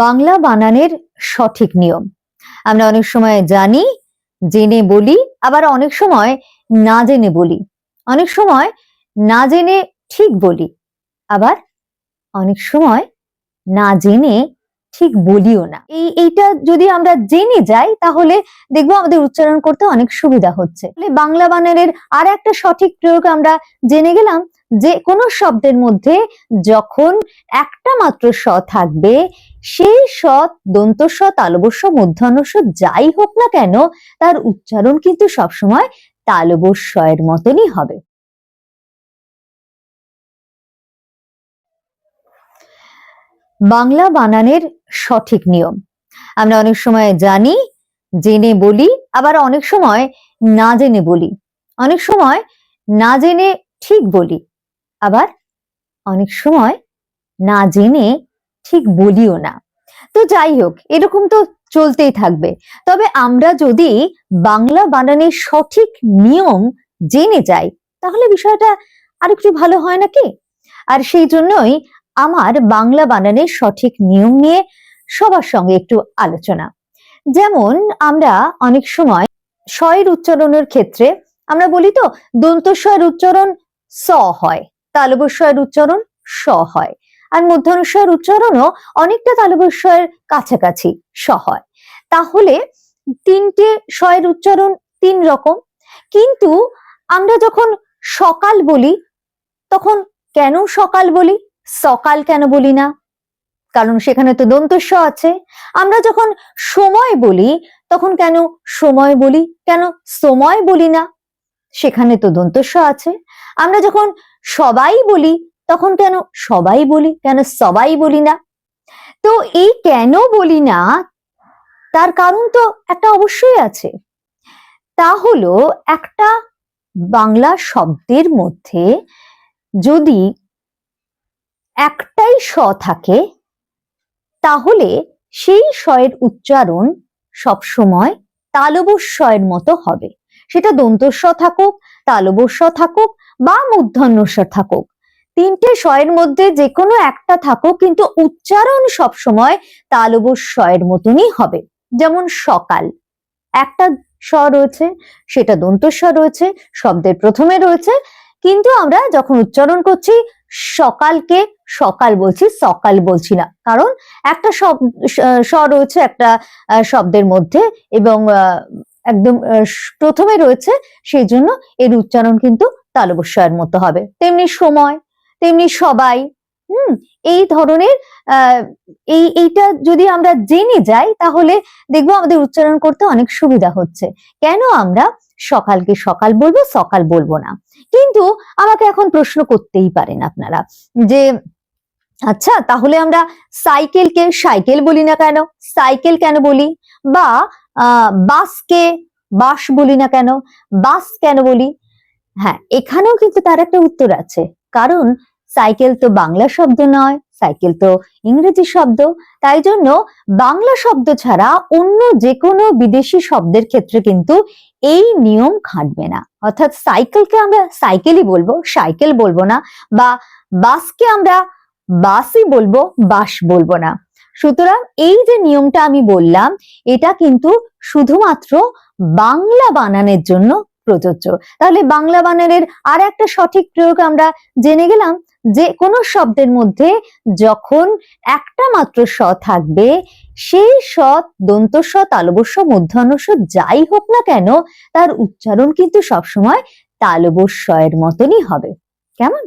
বাংলা বানানের সঠিক নিয়ম। আমরা অনেক সময় জানি, জেনে বলি, আবার অনেক সময় না জেনে বলি। অনেক সময় না জেনে ঠিক বলি, আবার অনেক সময় না জেনে ঠিক বলিও না। এই, এইটা যদি আমরা জেনে যাই, তাহলে দেখব আমাদের উচ্চারণ করতে অনেক সুবিধা হচ্ছে। বাংলা বানানের আর একটা সঠিক প্রয়োগ আমরা জেনে গেলাম যে, কোনো শব্দের মধ্যে যখন একটা মাত্র স থাকবে সেই সৎ, দন্ত স তালবস্য মধ্যাহ্নস্ব যাই হোক না কেন, তার উচ্চারণ কিন্তু সবসময় তালবস্যয়ের মতনই হবে। বাংলা বানানের সঠিক নিয়ম। আমরা অনেক সময় জানি, জেনে বলি, আবার অনেক সময় না জেনে বলি। অনেক সময় না জেনে ঠিক বলি, আবার অনেক সময় না জেনে ঠিক বলিও না। তো যাই হোক, এরকম তো চলতেই থাকবে। তবে আমরা যদি বাংলা বানানের সঠিক নিয়ম জেনে যাই, তাহলে বিষয়টা আরেকটু ভালো হয় নাকি আর সেই জন্যই আমার বাংলা বানানের সঠিক নিয়ম নিয়ে সবার সঙ্গে একটু আলোচনা। যেমন আমরা অনেক সময় স্বয়ের উচ্চারণের ক্ষেত্রে আমরা বলি তো দন্তস্বয়ের উচ্চারণ স হয় তালবস্বয়ের উচ্চারণ স হয়। আর মধ্যাহ্নস্বয়ের উচ্চারণও অনেকটা তালবস্বয়ের কাছাকাছি স হয় তাহলে তিনটে স্বয়ের উচ্চারণ তিন রকম। কিন্তু আমরা যখন সকাল বলি, তখন কেন সকাল বলি? সকাল কেন বলি না? কারণ সেখানে তো দন্তস্ব আছে। আমরা যখন সময় বলি, তখন কেন সময় বলি? কেন সময় বলি না? সেখানে তো দন্তস্ব আছে। আমরা যখন সবাই বলি তখন কেন সবাই বলি, কেন সবাই বলি না? তো এই কেন বলি না, তার কারণ তো একটা অবশ্যই আছে। তা হলো একটা বাংলা শব্দের মধ্যে যদি একটাই স থাকে, তাহলে সেই স্বয়ের উচ্চারণ সবসময় তালবস্বয়ের মতো হবে। সেটা দন্তস্ব থাকুক তালবস্ব থাকুক বা মূর্ধন্যস্ব থাকুক। তিনটে স্বয়ের মধ্যে যে কোনো একটা থাকুক, কিন্তু উচ্চারণ সবসময় তালবস্বয়ের মতনই হবে। যেমন সকাল। একটা স্ব রয়েছে, সেটা দন্ত দন্তস্ব রয়েছে, শব্দের প্রথমে রয়েছে, কিন্তু আমরা যখন উচ্চারণ করছি, সকালকে সকাল বলছি সকাল বলছি না। কারণ একটা স্ব রয়েছে একটা শব্দের মধ্যে এবং একদম প্রথমে রয়েছে, সেই জন্য এর উচ্চারণ কিন্তু তালবস্বয়ের মতো হবে। তেমনি সময় তেমনি সবাই, হুম, এই ধরনের এই, এইটা যদি আমরা জেনে যাই তাহলে দেখব আমাদের উচ্চারণ করতে অনেক সুবিধা হচ্ছে। কেন আমরা সকালকে সকাল বলব সকাল বলব না? কিন্তু আমাকে এখন প্রশ্ন করতেই পারেন আপনারা যে আচ্ছা তাহলে আমরা সাইকেলকে সাইকেল বলি না কেন? সাইকেল কেন বলি? বা বাসকে বাস বলি না কেন? বাস কেন বলি? হ্যাঁ এখানেও কিন্তু তার একটা উত্তর আছে। কারণ সাইকেল তো বাংলা শব্দ নয় সাইকেল তো ইংরেজি শব্দ। তাই জন্য বাংলা শব্দ ছাড়া অন্য যে কোনো বিদেশি শব্দের ক্ষেত্রে কিন্তু এই নিয়ম খাটবে না। অর্থাৎ সাইকেলকে আমরা সাইকেলই বলব সাইকেল বলব না, বা বাসকে আমরা বাসই বলব বাস বলব না। সুতরাং এই যে নিয়মটা আমি বললাম, এটা কিন্তু শুধুমাত্র বাংলা বানানের জন্য প্রযোজ্য। তাহলে বাংলা বানানের আর একটা সঠিক প্রয়োগ আমরা জেনে গেলাম যে কোনো শব্দের মধ্যে যখন একটা মাত্র স থাকবে, সেই স দন্ত স, তালবস্য মধ্যাহ্নস যাই হোক না কেন, তার উচ্চারণ কিন্তু সবসময় তালবস্বয়ের মতনই হবে। কেমন?